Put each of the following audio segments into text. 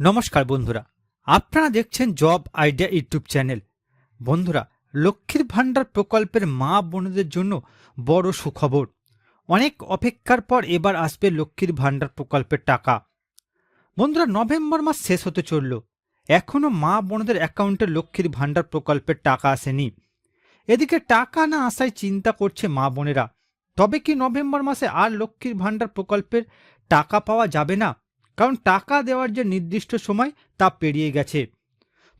নমস্কার বন্ধুরা, আপনারা দেখছেন জব আইডিয়া ইউটিউব চ্যানেল। বন্ধুরা, লক্ষ্মীর ভাণ্ডার প্রকল্পের মা বোনদের জন্য বড় সুখবর। অনেক অপেক্ষার পর এবার আসবে লক্ষ্মীর ভাণ্ডার প্রকল্পের টাকা। বন্ধুরা, নভেম্বর মাস শেষ হতে চলল। এখনও মা বোনদের অ্যাকাউন্টে লক্ষ্মীর ভাণ্ডার প্রকল্পের টাকা আসেনি। এদিকে টাকা না আসায় চিন্তা করছে মা বোনেরা। তবে কি নভেম্বর মাসে আর লক্ষ্মীর ভাণ্ডার প্রকল্পের টাকা পাওয়া যাবে না? কারণ টাকা দেওয়ার যে নির্দিষ্ট সময়, তা পেরিয়ে গেছে।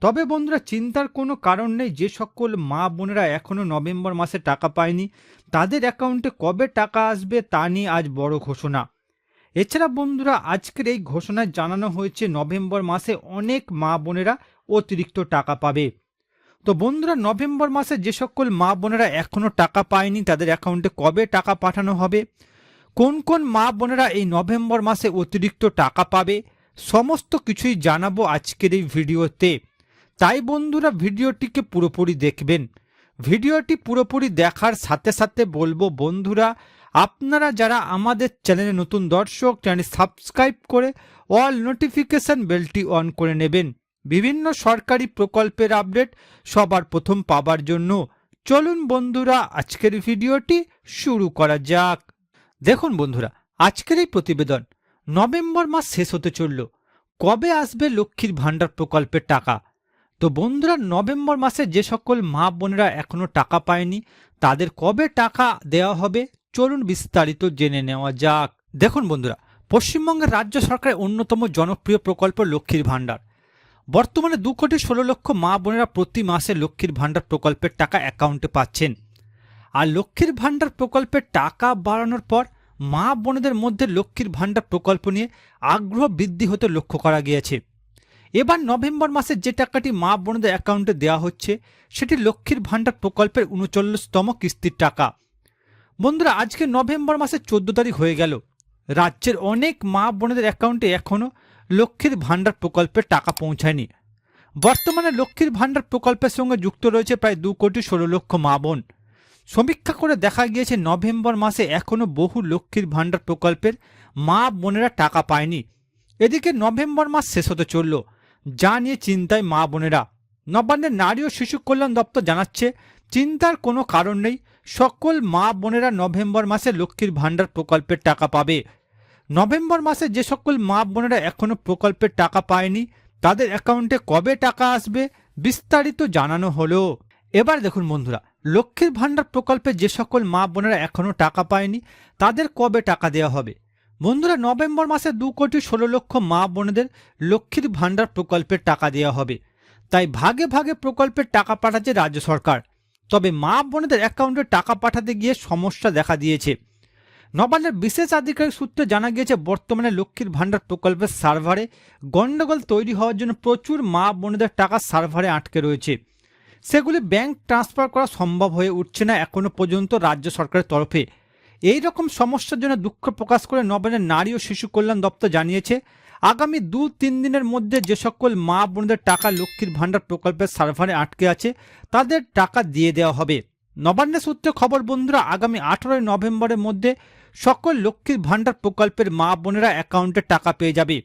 তবে বন্ধুরা, চিন্তার কোনো কারণ নেই, যে সকল মা বোনেরা এখনও নভেম্বর মাসে টাকা পায়নি, তাদের অ্যাকাউন্টে কবে টাকা আসবে তা নিয়ে আজ বড় ঘোষণা। এছাড়া বন্ধুরা, আজকের এই ঘোষণায় জানানো হয়েছে, নভেম্বর মাসে অনেক মা বোনেরা অতিরিক্ত টাকা পাবে। তো বন্ধুরা, নভেম্বর মাসে যে সকল মা বোনেরা এখনও টাকা পায়নি, তাদের অ্যাকাউন্টে কবে টাকা পাঠানো হবে কোন কোন মা বোনেরা এই নভেম্বর মাসে অতিরিক্ত টাকা পাবে, সমস্ত কিছুই জানাব আজকের এই ভিডিওতে। তাই বন্ধুরা, ভিডিওটিকে পুরোপুরি দেখবেন। ভিডিওটি পুরোপুরি দেখার সাথে সাথে বলব, বন্ধুরা, আপনারা যারা আমাদের চ্যানেলে নতুন দর্শক চ্যানেল সাবস্ক্রাইব করে অল নোটিফিকেশন বেলটি অন করে নেবেন। বিভিন্ন সরকারি প্রকল্পের আপডেট সবার প্রথম পাবার জন্য। চলুন বন্ধুরা, আজকের ভিডিওটি শুরু করা যাক। দেখুন বন্ধুরা, আজকের এই প্রতিবেদন নভেম্বর মাস শেষ হতে চলল। কবে আসবে লক্ষ্মীর ভাণ্ডার প্রকল্পের টাকা? তো বন্ধুরা, নভেম্বর মাসে যে সকল মা বোনেরা এখনও টাকা পায়নি, তাদের কবে টাকা দেওয়া হবে চলুন বিস্তারিত জেনে নেওয়া যাক। দেখুন বন্ধুরা, পশ্চিমবঙ্গের রাজ্য সরকারের অন্যতম জনপ্রিয় প্রকল্প লক্ষ্মীর ভাণ্ডার। বর্তমানে দু কোটি ষোলো লক্ষ মা বোনেরা প্রতি মাসে লক্ষ্মীর ভাণ্ডার প্রকল্পের টাকা অ্যাকাউন্টে পাচ্ছেন। আর লক্ষ্মীর ভাণ্ডার প্রকল্পে টাকা বাড়ানোর পর মা বোনেদের মধ্যে লক্ষ্মীর ভাণ্ডার প্রকল্প নিয়ে আগ্রহ বৃদ্ধি হতে লক্ষ্য করা গিয়েছে। এবার নভেম্বর মাসে যে টাকাটি মা বোনদের অ্যাকাউন্টে দেওয়া হচ্ছে, সেটি লক্ষ্মীর ভাণ্ডার প্রকল্পের উনচল্লিশতম কিস্তির টাকা। বন্ধুরা, আজকে নভেম্বর মাসের চোদ্দ তারিখ হয়ে গেল। রাজ্যের অনেক মা বোনেদের অ্যাকাউন্টে এখনও লক্ষ্মীর ভাণ্ডার প্রকল্পের টাকা পৌঁছায়নি। বর্তমানে লক্ষ্মীর ভাণ্ডার প্রকল্পের সঙ্গে যুক্ত রয়েছে প্রায় দু কোটি ষোলো লক্ষ মা বোন। সমীক্ষা করে দেখা গিয়েছে নভেম্বর মাসে এখনও বহু লক্ষ্মীর ভাণ্ডার প্রকল্পের মা বোনেরা টাকা পায়নি। এদিকে নভেম্বর মাস শেষ হতে চলল। যা নিয়ে চিন্তায় মা বোনেরা। নবান্নের নারী ও শিশু কল্যাণ দপ্তর জানাচ্ছে, চিন্তার কোনো কারণ নেই। সকল মা বোনেরা নভেম্বর মাসে লক্ষ্মীর ভাণ্ডার প্রকল্পের টাকা পাবে। নভেম্বর মাসে যে সকল মা বোনেরা এখনও প্রকল্পের টাকা পায়নি, তাদের অ্যাকাউন্টে কবে টাকা আসবে বিস্তারিত জানানো হলো। এবার দেখুন বন্ধুরা, লক্ষ্মীর ভাণ্ডার প্রকল্পে যে সকল মা বোনেরা এখনও টাকা পায়নি, তাদের কবে টাকা দেওয়া হবে? বন্ধুরা, নভেম্বর মাসে দু কোটি ষোলো লক্ষ মা বোনেদের লক্ষ্মীর ভাণ্ডার প্রকল্পের টাকা দেওয়া হবে। তাই ভাগে ভাগে প্রকল্পের টাকা পাঠাচ্ছে রাজ্য সরকার। তবে মা বোনেদের অ্যাকাউন্টে টাকা পাঠাতে গিয়ে সমস্যা দেখা দিয়েছে। নবান্নের বিশেষ আধিকারিক সূত্রে জানা গিয়েছে, বর্তমানে লক্ষ্মীর ভাণ্ডার প্রকল্পের সার্ভারে গণ্ডগোল তৈরি হওয়ার জন্য প্রচুর মা বোনেদের টাকা সার্ভারে আটকে রয়েছে। সেগুলি ব্যাংক ট্রান্সফার করা সম্ভব হয়ে উঠছে না এখনও পর্যন্ত রাজ্য সরকারের তরফে। এই রকম সমস্যার জন্য দুঃখ প্রকাশ করে নবান্নের নারী ও শিশু কল্যাণ দপ্তর জানিয়েছে, আগামী দু তিন দিনের মধ্যে যে সকল মা বোনদের টাকা লক্ষ্মীর ভাণ্ডার প্রকল্পের সার্ভারে আটকে আছে, তাদের টাকা দিয়ে দেওয়া হবে। নবান্নের সূত্রে খবর, বন্ধুরা, আগামী আঠারোই নভেম্বরের মধ্যে সকল লক্ষ্মীর ভাণ্ডার প্রকল্পের মা বোনেরা অ্যাকাউন্টে টাকা পেয়ে যাবে।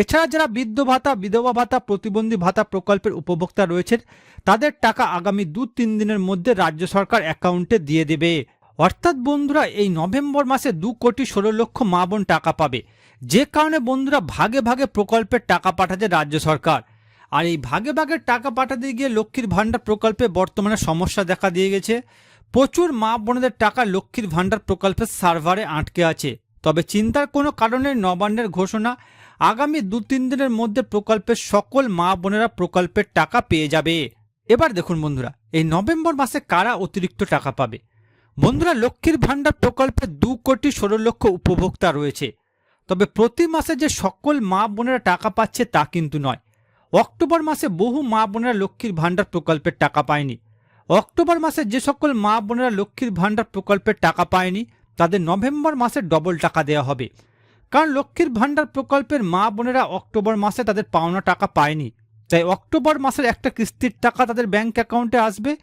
এছাড়া যারা বৃদ্ধ ভাতা, বিধবা ভাতা, প্রতিবন্ধী ভাতা প্রকল্পের উপভোক্তা রয়েছেন, তাদের টাকা আগামী দু তিন দিনের মধ্যে রাজ্য সরকার অ্যাকাউন্টে দিয়ে দেবে। অর্থাৎ বন্ধুরা, এই নভেম্বর মাসে দু কোটি ষোলো লক্ষ মা বোন টাকা পাবে। যে কারণে বন্ধুরা, ভাগে ভাগে প্রকল্পের টাকা পাঠাচ্ছে রাজ্য সরকার। আর এই ভাগে ভাগে টাকা পাঠাতে গিয়ে লক্ষ্মীর ভাণ্ডার প্রকল্পে বর্তমানে সমস্যা দেখা দিয়ে গেছে। প্রচুর মা বোনদের টাকা লক্ষ্মীর ভাণ্ডার প্রকল্পের সার্ভারে আটকে আছে। তবে চিন্তার কোনো কারণে নবান্নের ঘোষণা। আগামী দু তিন দিনের মধ্যে প্রকল্পের সকল মা বোনেরা প্রকল্পের টাকা পেয়ে যাবে। এবার দেখুন বন্ধুরা, এই নভেম্বর মাসে কারা অতিরিক্ত টাকা পাবে? বন্ধুরা, লক্ষ্মীর ভাণ্ডার প্রকল্পে দু কোটি ষোলো লক্ষ উপভোক্তা রয়েছে। তবে প্রতি মাসে যে সকল মা বোনেরা টাকা পাচ্ছে তা কিন্তু নয়। অক্টোবর মাসে বহু মা বোনেরা লক্ষ্মীর ভাণ্ডার প্রকল্পের টাকা পায়নি। অক্টোবর মাসে যে সকল মা বোনেরা লক্ষ্মীর ভাণ্ডার প্রকল্পের টাকা পায়নি, তাদের নভেম্বর মাসে ডবল টাকা দেওয়া হবে। কারণ লক্ষ্মীর ভাণ্ডার প্রকল্পের মা বোনেরা অক্টোবর মাসে তাদের পাওনা টাকা পায়নি। তাই অক্টোবর মাসের একটা কিস্তির টাকা তাদের ব্যাংক অ্যাকাউন্টে আসবে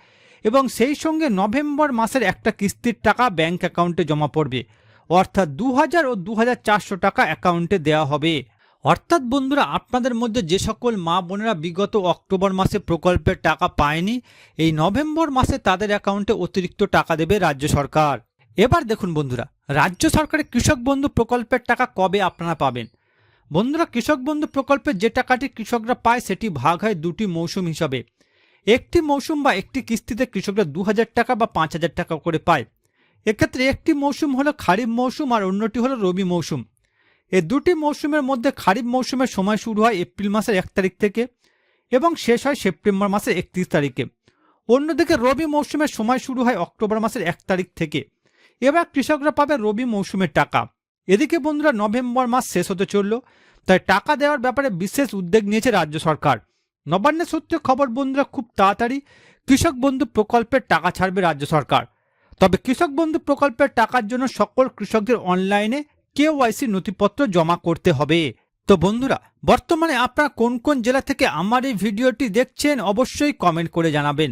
এবং সেই সঙ্গে নভেম্বর মাসের একটা কিস্তির টাকা ব্যাংক অ্যাকাউন্টে জমা পড়বে। অর্থাৎ দু হাজার ও দু হাজার চারশো টাকা অ্যাকাউন্টে দেওয়া হবে। অর্থাৎ বন্ধুরা, আপনাদের মধ্যে যে সকল মা বোনেরা বিগত অক্টোবর মাসে প্রকল্পের টাকা পায়নি, এই নভেম্বর মাসে তাদের অ্যাকাউন্টে অতিরিক্ত টাকা দেবে রাজ্য সরকার। এবার দেখুন বন্ধুরা, রাজ্য সরকারের কৃষক বন্ধু প্রকল্পের টাকা কবে আপনারা পাবেন? বন্ধুরা, কৃষক বন্ধু প্রকল্পের যে টাকাটি কৃষকরা পায় সেটি ভাগ হয় দুটি মৌসুম হিসাবে। একটি মৌসুম বা একটি কিস্তিতে কৃষকরা দু হাজার টাকা বা পাঁচ হাজার টাকা করে পায়। এক্ষেত্রে একটি মৌসুম হলো খারিফ মৌসুম আর অন্যটি হলো রবি মৌসুম। এই দুটি মৌসুমের মধ্যে খারিফ মৌসুমের সময় শুরু হয় এপ্রিল মাসের এক তারিখ থেকে এবং শেষ হয় সেপ্টেম্বর মাসের একত্রিশ তারিখে। অন্যদিকে রবি মৌসুমের সময় শুরু হয় অক্টোবর মাসের এক তারিখ থেকে। এবার কৃষকরা পাবে রবি মৌসুমের টাকা। এদিকে বন্ধুরা নভেম্বর মাস শেষ হতে চলল, তাই টাকা দেওয়ার ব্যাপারে বিশেষ উদ্যোগ নিয়েছে রাজ্য সরকার। নবান্নের সূত্রে খবর, বন্ধুরা, খুব তাড়াতাড়ি কৃষক বন্ধু প্রকল্পের টাকা ছাড়বে রাজ্য সরকার। তবে কৃষক বন্ধু প্রকল্পের টাকার জন্য সকল কৃষকদের অনলাইনে কেওয়াইসি নথিপত্র জমা করতে হবে। তো বন্ধুরা, বর্তমানে আপনারা কোন কোন জেলা থেকে আমার এই ভিডিওটি দেখছেন অবশ্যই কমেন্ট করে জানাবেন।